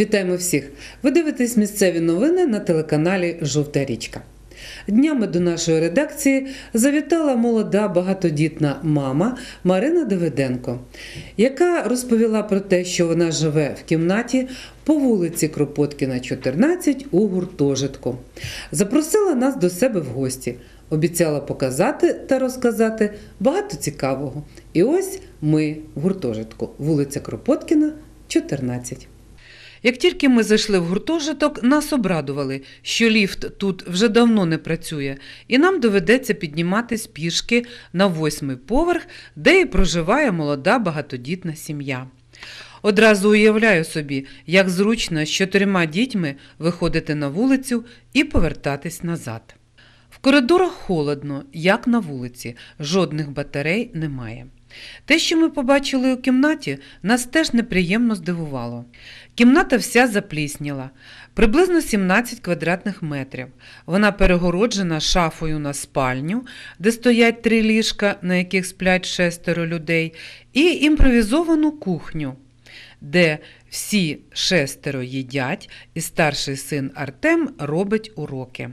Вітаємо всіх! Ви дивитесь місцеві новини на телеканалі Жовта річка. Днями до нашої редакції завітала молода багатодітна мама Марина Давиденко, яка розповіла про те, що вона живе в кімнаті по вулиці Кропоткіна, 14 у гуртожитку. Запросила нас до себе в гості. Обіцяла показати та розказати багато цікавого. І ось ми в гуртожитку, вулиця Кропоткіна, 14. Як тільки ми зайшли в гуртожиток, нас обрадували, що ліфт тут вже давно не працює, і нам доведеться підніматись пішки на восьмий поверх, де і проживає молода багатодітна сім'я. Одразу уявляю собі, як зручно з чотирма дітьми виходити на вулицю і повертатись назад. В коридорах холодно, як на вулиці, жодних батарей немає. Те, що ми побачили у кімнаті, нас теж неприємно здивувало. Кімната вся заплісніла, приблизно 17 квадратних метрів. Вона перегороджена шафою на спальню, де стоять три ліжка, на яких сплять шестеро людей, і імпровізовану кухню, де всі шестеро їдять, і старший син Артем робить уроки.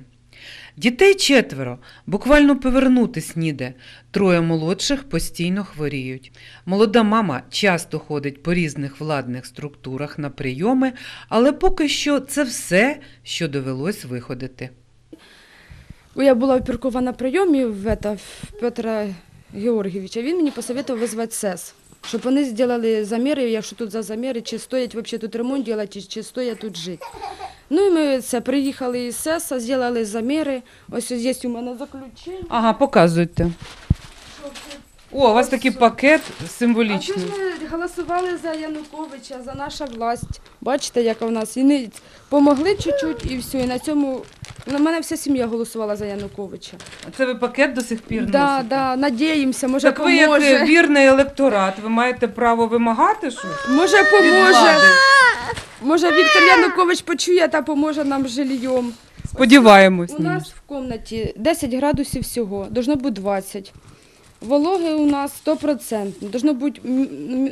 Дітей четверо, буквально повернутись ніде. Троє молодших постійно хворіють. Молода мама часто ходить по різних владних структурах на прийоми, але поки що це все, що довелось виходити. Я була опіркова на прийомі в, это, в Петра Георгійовича. Він мені посоветував визвати СЕС, щоб вони зробили заміри, якщо тут за заміри, чи стоять взагалі тут ремонт робити, чи стоять тут жити. Ну і ми це приїхали із СЕСа, зробили заміри. Ось є у мене заключення. Ага, показуйте. О, у вас такий пакет А це символічний. ж ми голосували за Януковича, за наша власть. Бачите, яка в нас. І не помогли чуть-чуть, і все. І на цьому на мене вся сім'я голосувала за Януковича. Це ви пакет до сих пір Да, носите? да, надіємося, може Так ви як е, вірний електорат, ви маєте право вимагати щось? Може поможе. Може Віктор Янукович почує та поможе нам з жильйом. Сподіваємось. У нас в кімнаті 10 градусів всього, должно бути 20. Вологи у нас 100%, должно бути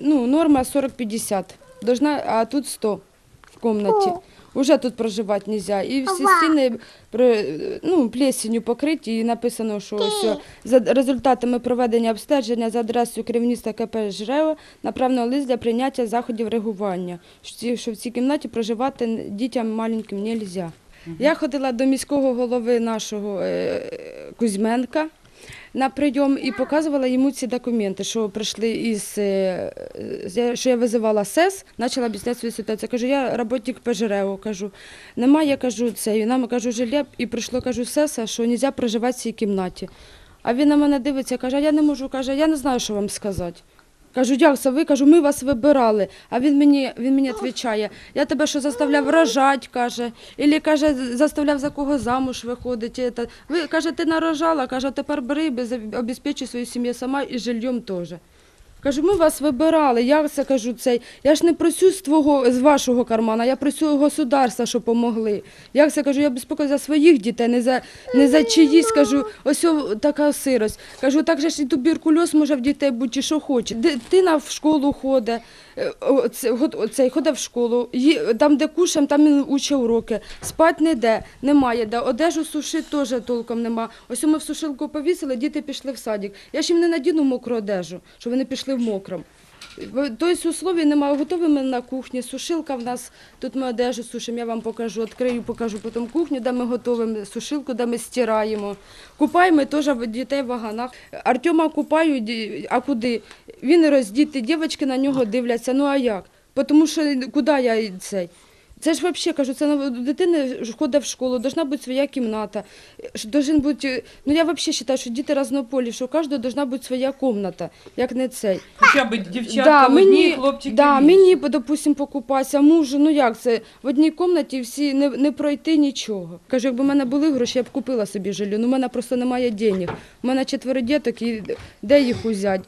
ну, норма 40-50, должна, а тут 100 в кімнаті. Уже тут проживати не можна. І всі стіни при- ну, плесенью покриті, і написано, що ось, за результатами проведення обстеження за адресою керівництва КП ЖРЕО направлено лист для прийняття заходів реагування, що в цій кімнаті проживати дітям маленьким не можна. Я ходила до міського голови нашого е, Кузьменка на прийом і показувала йому ці документи, що прийшли із е, що я визивала СЕС, почала об'ясняти свою ситуацію. Кажу, я роботник ПЖРЕО, кажу, немає, кажу, це. Нам кажу, жиля, і прийшло, кажу, СЕСа, що не можна проживати в цій кімнаті. А він на мене дивиться, каже, я не можу, каже, я не знаю, що вам сказати. Кажу, як це ви? Кажу, ми вас вибирали. А він мені, він мені відповідає, я тебе що заставляв рожати, каже, Ілі, каже, заставляв за кого замуж виходити. Ви, каже, ти нарожала, каже, тепер бери, без- обезпечуй свою сім'ю сама і жильйом теж. Кажу, ми вас вибирали, я це кажу цей. Я ж не просю з твого, з вашого кармана, я просю государства, щоб помогли. Як це кажу, я безпокою за своїх дітей, не за, не за чиїсь, кажу, ось така сирость. Кажу, так же ж і туберкульоз може в дітей бути, що хоче. Дитина в школу ходить, оцей, ходив в школу, там, де кушаємо, там він учить уроки. Спать не де, немає де. Одежу сушити теж толком нема. Ось ми в сушилку повісили, діти пішли в садик. Я ж їм не надіну мокру одежу, щоб вони пішли в мокром. Тобто условій немає. Готові ми на кухні. Сушилка в нас, тут ми одежу сушимо, я вам покажу, відкрию, покажу потім кухню, де ми готуємо, сушилку, де ми стираємо. Купаємо теж дітей в ваганах. Артема купають, а куди? Він роздітий, дівчатки на нього дивляться, ну а як? Тому що куди я цей? Це ж взагалі, кажу, це на- дитина ходить в школу, должна бути своя кімната. Бути, ну я взагалі вважаю, що діти разнополі, що у кожного должна бути своя кімната, як не цей. Хоча б дівчатка одні, хлопчики да, мені, допустим, покупатися, мужу, ну як це, в одній кімнаті всі не, не пройти нічого. Кажу, якби в мене були гроші, я б купила собі жилье, ну в мене просто немає денег. У мене четверо діток, і де їх узяти?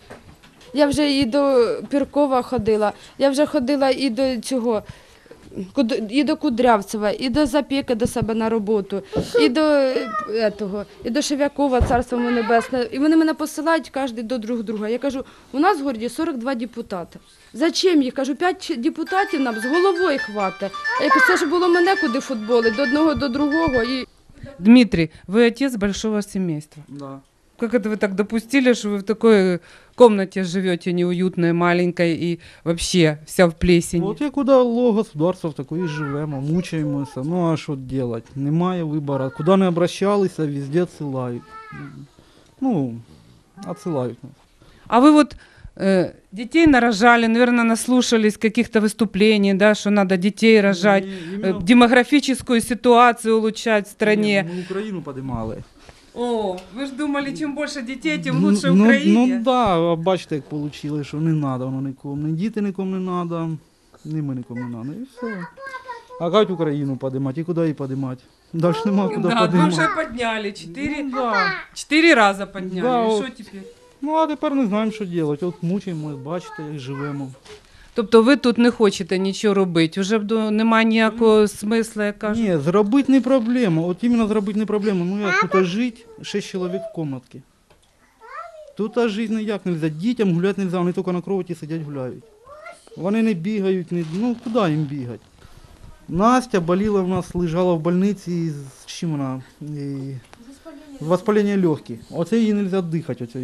Я вже і до Піркова ходила, я вже ходила і до цього, і до Кудрявцева, і до Запіки до себе на роботу, і до, етого, і до Шевякова, царство йому небесне. І вони мене посилають кожен до друг друга. Я кажу, у нас в городі 42 депутати. Зачем їх? Кажу, 5 депутатів нам з головою хватить. Я кажу, це ж було мене куди футболи, до одного до другого. І Дмитрий, вы отец большого семейства. Да Как это вы так допустили, что вы в такой комнате живете неуютной, маленькой и вообще вся в плесени? От як удало государство, в такої живемо, мучаємося. Ну а що робити? Немає вибору. Куди не обращалися, везде отсилають. Ну, отсилають нас. А вы вот э, детей нарожали, наверное, наслушались каких-то выступлений, да, что надо детей рожать, Ні, э, іменно- демографическую ситуацию улучшать в стране. Ні, Ми Україну подимали. О, вы же думали, чем больше детей, тем Ну, лучше ну, Украине. Ну да, а бачите, як вийшло, що не треба воно нікому. Ні діти нікому не треба, ні ми нікому не треба. І все. А кажуть Україну подимати, і куди її подимати? Далі нема куди да, вы подимати. уже подняли, четыре, Ну, да. четыре раза подняли. Да, И вот. что теперь? ну а тепер не знаємо, що робити. От мучаємо, бачите, як живемо. Тобто ви тут не хочете нічого робити, вже б немає ніякого смисла, я кажу. Ні, зробити не проблема. От іменно зробити не проблема. Ну як тут жити, шість чоловік в кімнаті. Тут жити ніяк не можна. Дітям гуляти не можна, вони тільки на кроваті сидять гуляють. Вони не бігають, не... ну куди їм бігати? Настя боліла в нас, лежала в больниці з чим вона? І... Воспалення легких. Оце їй не можна дихати. Оце...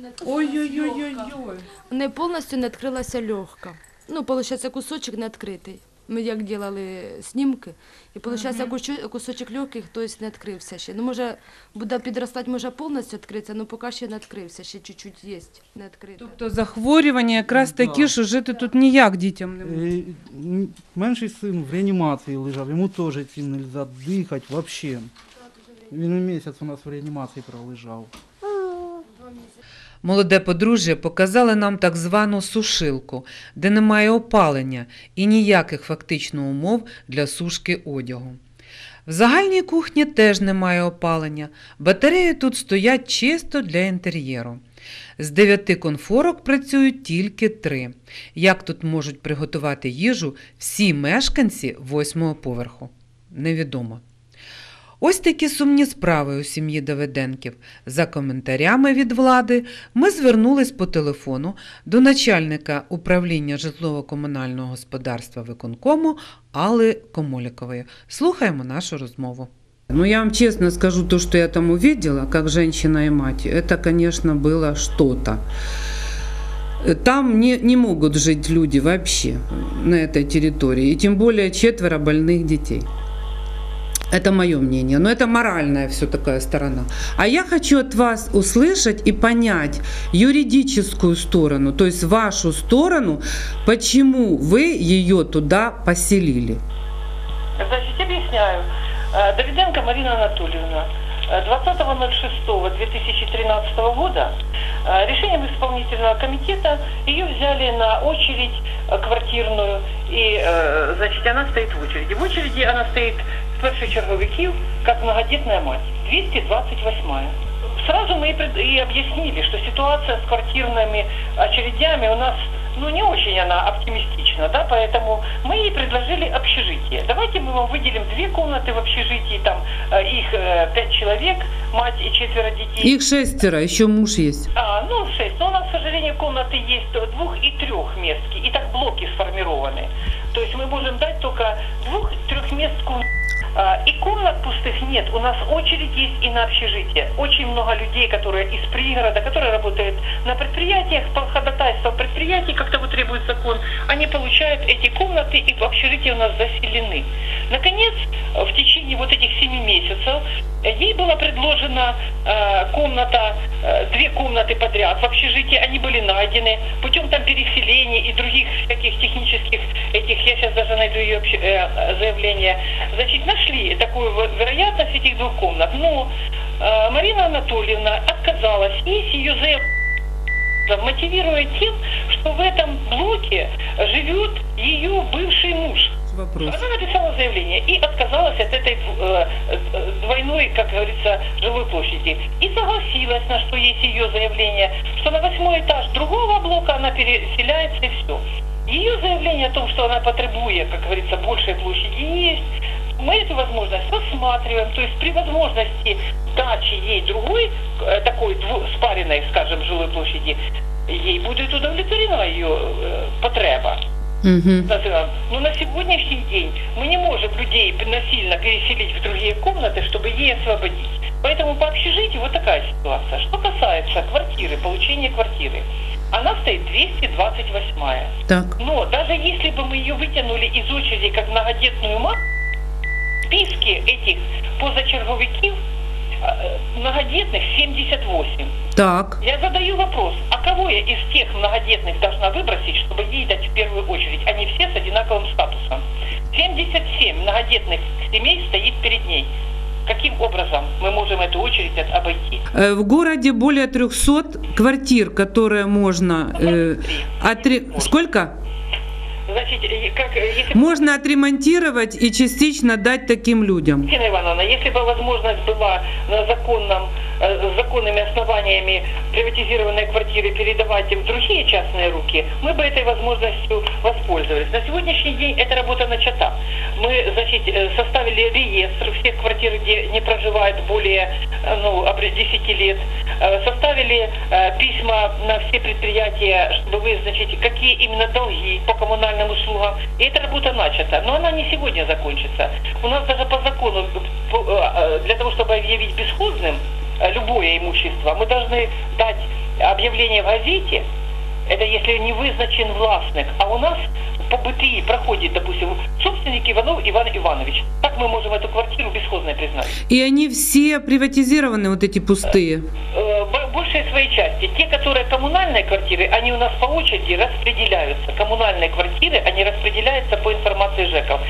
і- Ой-ой-ой-ой-ой. не повністю не відкрилася легка. Ну, виходить, кусочок не відкритий. Ми як робили знімки, і виходить, кусочок легких тобто, не відкрився ще. Ну, може, буде підростати, може повністю відкритися, але поки ще не відкрився, ще чуть-чуть є не відкрито. Тобто захворювання якраз Да. такі, що жити тут ніяк дітям не можна. Е, Менший син в реанімації лежав, йому теж цим не можна дихати взагалі. Він місяць у нас в реанімації пролежав. Молоде подружжя показали нам так звану сушилку, де немає опалення і ніяких фактично умов для сушки одягу. В загальній кухні теж немає опалення. Батареї тут стоять чисто для інтер'єру. З дев'яти конфорок працюють тільки три. Як тут можуть приготувати їжу всі мешканці восьмого поверху? Невідомо. Ось такі сумні справи у сім'ї Давиденків. За коментарями від влади ми звернулись по телефону до начальника управління житлово-комунального господарства виконкому Алли Комолікової. Слухаємо нашу розмову. Ну, я вам честно скажу, то, что я там увидела, как женщина и мать, это, конечно, было что-то. Там не, не могут жить люди вообще на этой территории, и тем более четверо больных детей. Это мое мнение, но это моральная все такая сторона. А я хочу от вас услышать и понять юридическую сторону, то есть вашу сторону, почему вы ее туда поселили. Значит, объясняю. Э, Давиденко Марина Анатольевна э, 20.06.2013 года э, решением исполнительного комитета ее взяли на очередь э, квартирную, и, э, значит, она стоит в очереди. В очереди она стоит перших черговиків, как многодетная мать, 228 Сразу мы и, объяснили, что ситуация с квартирными очередями у нас ну, не очень она оптимистична, да, поэтому мы ей предложили общежитие. Давайте мы вам выделим две комнаты в общежитии, там э, их э, пять человек, мать и четверо детей. Их шестеро, еще муж есть. А, ну, шесть. Но у нас, к сожалению, комнаты есть двух- и трехместки. И так блоки сформированы. То есть мы можем дать только двух-трехместку. А, И комнат пустых нет. У нас очередь есть и на общежитие. Очень много людей, которые из пригорода, которые работают на предприятиях, по ходатайству предприятий, как того требует закон, они получают эти комнаты и в общежитии у нас заселены. Наконец, в течение вот этих семи месяцев э, ей была предложена э, комната, э, две комнаты подряд в общежитии, они были найдены путем там переселения и других всяких я сейчас даже найду ее обще- э, заявление, значит, нашли такую во- вероятность этих двух комнат, но э, Марина Анатольевна отказалась, и с ее заявлением мотивируя тем, что в этом блоке живет ее бывший муж. Вопрос. Она написала заявление и отказалась от этой э, э, двойной, как говорится, жилой площади. И согласилась на что есть ее заявление, что на восьмой этаж другого блока она переселяется и все. Ее заявление о том, что она потребует, как говорится, большей площади, есть. Мы эту возможность рассматриваем, то есть при возможности дачи ей другой, э, такой дву- спаренной, скажем, жилой площади, ей будет удовлетворена ее э, потреба. Угу. Но на сегодняшний день мы не можем людей насильно переселить в другие комнаты, чтобы ей освободить. Поэтому по общежитию вот такая ситуация. Что касается квартиры, получения квартиры, она стоит 228 Так. но даже если бы мы ее вытянули из очереди как многодетную в списке этих позачерговиків э, многодетных 78. Так. Я задаю вопрос, а кого я из тех многодетных должна выбросить, чтобы ей дать в первую очередь? Они все с одинаковым статусом. 77 многодетных семей стоит перед ней. Каким образом мы можем эту очередь от- обойти? Э, В городе более 300 квартир, которые можно... э, отре- Сколько? Значит, э, как, э, если Можно отремонтировать и частично дать таким людям. Кристина Ивановна, если бы возможность была на законном, э, с законными основаниями приватизированные квартиры передавать в другие частные руки, мы бы этой возможностью воспользовались. На сегодняшний день эта работа начата. Мы, значит, э, составили реестр всех квартир, где не проживает более э, ну, обрез 10 лет, Э, составили э, письма на все предприятия, чтобы вызначить, какие именно долги по коммунальным услугам. И эта работа начата. Но она не сегодня закончится. У нас даже по закону, по- э, для того, чтобы объявить бесхозным э, любое имущество, мы должны дать объявление в газете, это если не вызначен властник, а у нас по БТИ проходит, допустим, собственник Иванов Иван Иванович. Так мы можем эту квартиру бесхозной признать. И они все приватизированы, вот эти пустые. Своей части. Те, которые коммунальные квартиры, они у нас по очереди распределяются. Коммунальные квартиры, они распределяются по информации ЖЭКов.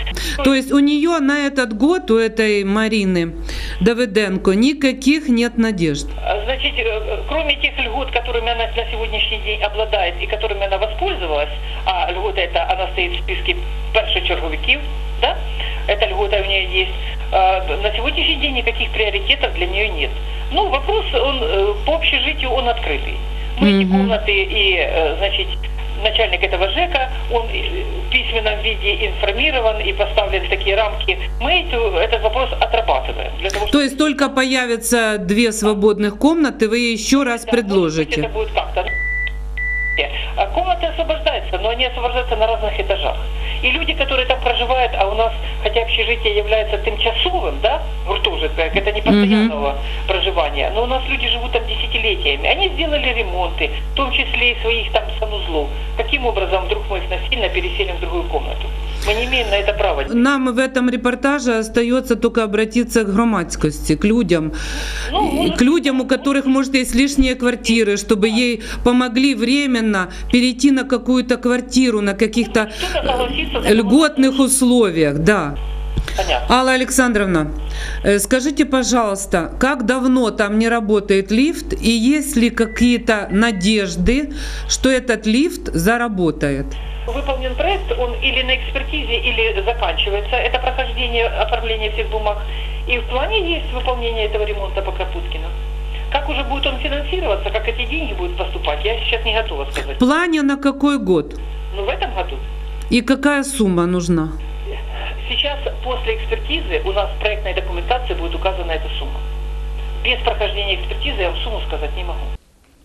То есть у нее на этот год, у этой Марины Давыденко, никаких нет надежд. А, Значит, э, кроме тех льгот, которыми она на сегодняшний день обладает и которыми она воспользовалась, а льгота это она стоит в списке першочерговиків, да? эта льгота у нее есть, а, на сегодняшний день никаких приоритетов для нее нет. Ну, вопрос, он э, по общежитию он открытый. Мы эти Мгм. комнаты и, э, значит, начальник этого ЖЭКа, он э, в письменном виде информирован и поставлены такие рамки. Мы эту- этот вопрос отрабатываем. Для того, То есть только появятся две свободных комнаты, вы еще раз Да, может быть, предложите. это будет как-то. А Комнаты освобождаются, но они освобождаются на разных этажах. И люди, которые там проживают, а у нас, хотя общежитие является тимчасовым, да, гуртожиток, это не постоянного проживания, но у нас люди живут там десятилетиями. Они сделали ремонты, в том числе и своих там санузлов. Каким образом вдруг мы их насильно переселим в другую комнату? Мы не имеем на это права. Нам в этом репортаже остается только обратиться к громадскости, к людям, Ну, к людям, у которых, может, есть лишние квартиры, чтобы ей помогли временно перейти на какую-то квартиру, на каких-то льготных условиях, да. Понятно. Алла Александровна, э, скажите, пожалуйста, как давно там не работает лифт и есть ли какие-то надежды, что этот лифт заработает? Выполнен проект, он или на экспертизе, или заканчивается. Это прохождение, оформление всех бумаг. И в плане есть выполнение этого ремонта по Капуткину. Как уже будет он финансироваться, как эти деньги будут поступать, я сейчас не готова В сказать. плане на какой год? Но в этом году, И какая сумма нужна? сейчас после экспертизы у нас в проектной документации будет указана эта сумма. Без прохождения экспертизы я вам сумму сказать не могу.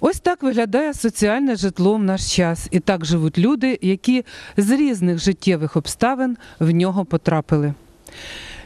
Ось так виглядає соціальне житло в наш час, і так живуть люди, які з різних життєвих обставин в нього потрапили.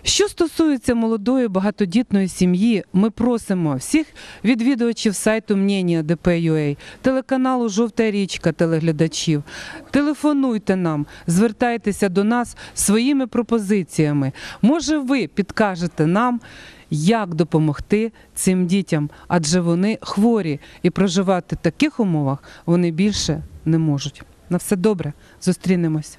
Що стосується молодої багатодітної сім'ї, ми просимо всіх відвідувачів сайту Мнення ДП.UA, телеканалу Жовта річка телеглядачів. Телефонуйте нам, звертайтеся до нас своїми пропозиціями. Може, ви підкажете нам, як допомогти цим дітям, адже вони хворі і проживати в таких умовах вони більше не можуть. На все добре, зустрінемось.